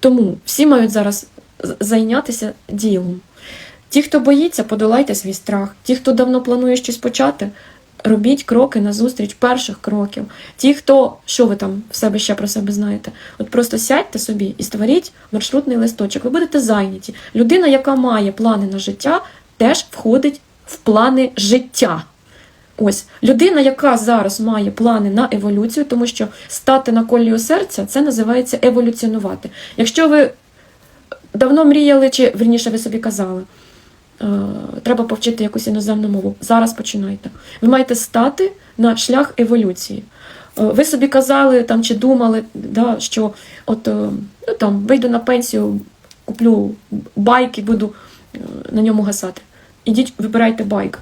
Тому всі мають зараз зайнятися ділом. Ті, хто боїться, подолайте свій страх. Ті, хто давно планує щось почати, робіть кроки назустріч перших кроків. Ті, хто що ви там в себе ще про себе знаєте, от просто сядьте собі і створіть маршрутний листочок. Ви будете зайняті. Людина, яка має плани на життя, теж входить в плани життя. Ось людина, яка зараз має плани на еволюцію, тому що стати на колію серця це називається еволюціонувати. Якщо ви давно мріяли, чи верніше ви собі казали, е, треба повчити якусь іноземну мову. Зараз починайте. Ви маєте стати на шлях еволюції. Е, Ви собі казали там чи думали, да, що от е, ну, там вийду на пенсію, куплю байк і буду на ньому гасати. Ідіть, вибирайте байк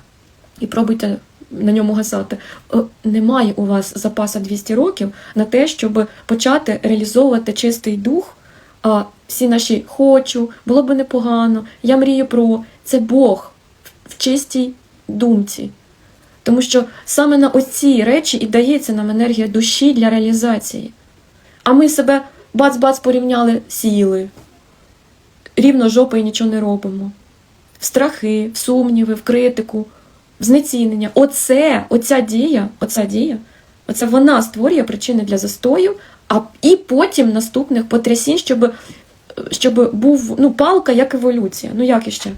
і пробуйте на ньому гасати. Е, Немає у вас запаса 200 років на те, щоб почати реалізовувати чистий дух. А всі наші хочу, було б непогано, я мрію про це Бог в чистій думці. Тому що саме на оці речі і дається нам енергія душі для реалізації. А ми себе бац-бац порівняли, сіли, рівно жопою нічого не робимо. В страхи, в сумніви, в критику, знецінення. Оце, оця дія, оця дія, оце вона створює причини для застою, а і потім наступних потрясінь, щоб, щоб був ну, палка як еволюція. Ну як іще?